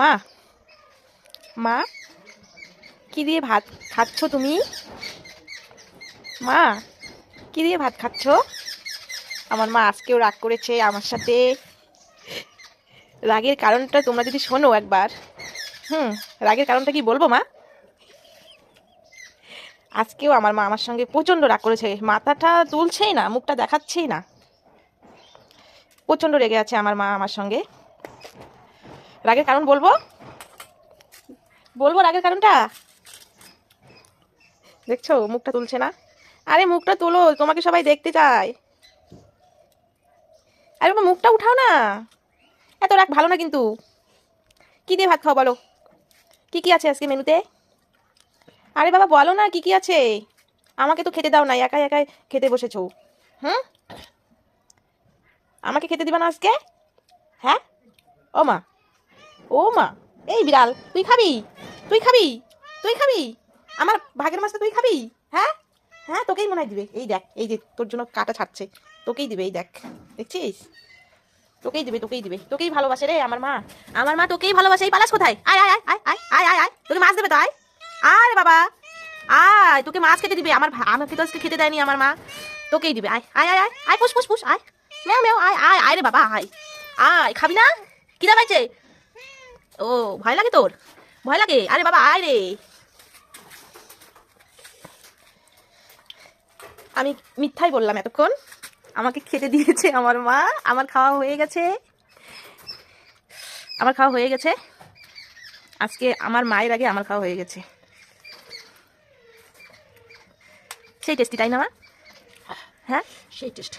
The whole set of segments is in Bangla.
মা মা, কি দিয়ে ভাত খাচ্ছ তুমি? মা, কি দিয়ে ভাত খাচ্ছ? আমার মা আজকেও রাগ করেছে আমার সাথে। রাগের কারণটা তোমরা যদি শোনো একবার। হুম, রাগের কারণটা কি বলব মা? আজকেও আমার মা আমার সঙ্গে প্রচণ্ড রাগ করেছে। মাথাটা তুলছেই না, মুখটা দেখাচ্ছেই না। প্রচণ্ড রেগে আছে আমার মা আমার সঙ্গে। রাগের কারণ বলব? বলব রাগের কারণটা? দেখছ, মুখটা তুলছে না? আরে মুখটা তোলো, তোমাকে সবাই দেখতে চায়। আরে মুখটা উঠাও না। এত রাগ, ভালো না কিন্তু। কি দিয়ে ভাত খাও বলো? কি কি আছে আজকে মেনুতে? আরে বাবা, বলো না কি কি আছে? আমাকে তো খেতে দাও না, একাই একাই খেতে বসেছো। হুম? আমাকে খেতে দিবা না আজকে? হ্যাঁ? ও মা ও মা এই বিড়াল তুই খাবি তুই খাবি তুই খাবি আমার ভাগের মাছটা তুই খাবি হ্যাঁ হ্যাঁ তোকেই মনে হয় দিবে এই দেখ এই যে তোর জন্য কাটা ছাড়ছে তোকেই দিবে এই দেখ দেখছিস তোকেই দিবে তোকেই দিবে তোকেই ভালোবাসে রে আমার মা আমার মা তোকেই ভালোবাসে এই পালাস কোথায় আয় আয় আয় আয় আয় আয় আয় তোকে মাছ দেবে তো আয় আরে বাবা আয় তোকে মাছ খেতে দিবে আমার আমাকে তো আজকে খেতে দেয়নি আমার মা তোকেই দিবে আয় আয় আয় আয় আয় পুষ পুষ পুষ আয় মেও মেও আয় আয় আয় রে বাবা আয় আয় খাবি না কিরা পাইছে ও ভয় লাগে তোর? ভয় লাগে? আরে বাবা আয় রে। আমি মিথ্যাই বললাম এতক্ষণ। আমাকে খেতে দিয়েছে আমার মা। আমার খাওয়া হয়ে গেছে। আমার খাওয়া হয়ে গেছে। আজকে আমার মায়ের আগে আমার খাওয়া হয়ে গেছে। সেই টেস্টি তাই না মা? হ্যাঁ? সেই টেস্ট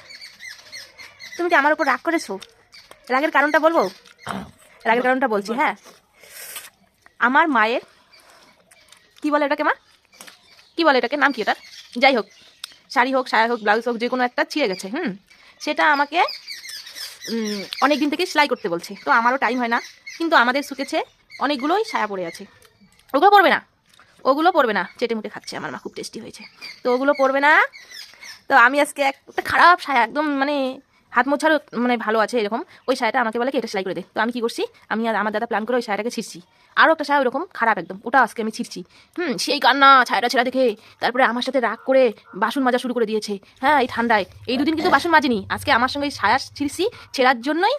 তুমি কি আমার উপর রাগ করেছ? রাগের কারণটা বলব? রাগের কারণটা বলছি হ্যাঁ। আমার মায়ের কি বলে এটাকে মা? কি বলে এটাকে? নাম কি এটার যাই হোক শাড়ি হোক সায়া হোক ব্লাউজ হোক যে কোনো একটা ছিঁড়ে গেছে হুম? সেটা আমাকে অনেক দিন থেকে সেলাই করতে বলছে। তো আমারও টাইম হয় না কিন্তু আমাদের শুকেছে অনেকগুলোই সায়া পড়ে আছে। ওগুলো পড়বে না। ওগুলো পড়বে না। চেটে মুটে খাচ্ছে। আমার মা খুব টেস্টি হয়েছে। তো ওগুলো পড়বে না। তো আমি আজকে এক- একটা খারাপ সায়া একদম মানে হাত মোছারও মানে ভালো আছে এরকম ওই সায়াটা আমাকে বলে কি এটা সেলাই করে দে। তো আমি কি করছি? আমি আর আমার দাদা প্ল্যান করে ওই সায়াটাকে ছিঁড়ছি। আরও একটা সায়া ওরকম খারাপ একদম ওটা আজকে আমি ছিঁড়ছি। হুম সেই কান্না ছায়াটা ছেঁড়া দেখে। তারপরে আমার সাথে রাগ করে বাসন মাজা শুরু করে দিয়েছে। হ্যাঁ এই ঠান্ডায়। এই দুদিন কিন্তু বাসন মাজিনি। আজকে আমার সঙ্গে এই সায়া ছিঁড়ছি ছেঁড়ার জন্যই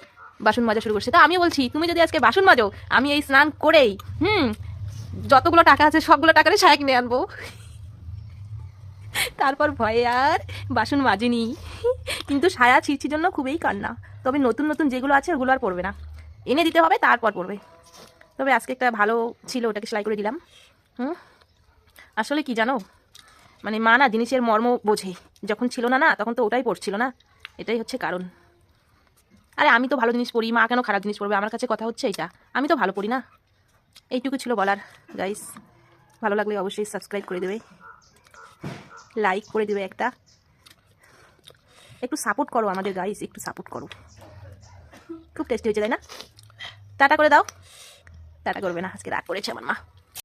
বাসন মাজা শুরু করছে। তো আমিও বলছি তুমি যদি আজকে বাসন মাজো আমি এই স্নান করেই হুম যতগুলো টাকা আছে সবগুলো টাকারে সায়া কিনে আনব। তারপর ভয়ে আর বাসন মাজেনি। কিন্তু সায়া ছিঁড়ছির জন্য খুবই কান্না। তবে নতুন নতুন যেগুলো আছে, ওগুলো আর পড়বে না। এনে দিতে হবে, তারপর পড়বে। তবে আজকে একটা ভালো ছিল, ওটাকে সেলাই করে দিলাম। হুম? আসলে কি জানো? মানে মা না জিনিসের মর্ম বোঝে। যখন ছিল না না, তখন তো ওটাই পড়ছিল না। এটাই হচ্ছে কারণ। আরে আমি তো ভালো জিনিস পড়ি, মা কেন খারাপ জিনিস পড়বে? আমার কাছে কথা হচ্ছে এইটা আমি তো ভালো পড়ি না। এইটুকু ছিল বলার গাইস ভালো লাগলে অবশ্যই সাবস্ক্রাইব করে দেবে। লাইক করে দেবে একটা। একটু সাপোর্ট করো আমাদের গাইস একটু সাপোর্ট করো। খুব টেস্টি হয়েছে, তাই না? টাটা করে দাও। টাটা করবে না, আজকে রাগ করেছে আমার মা।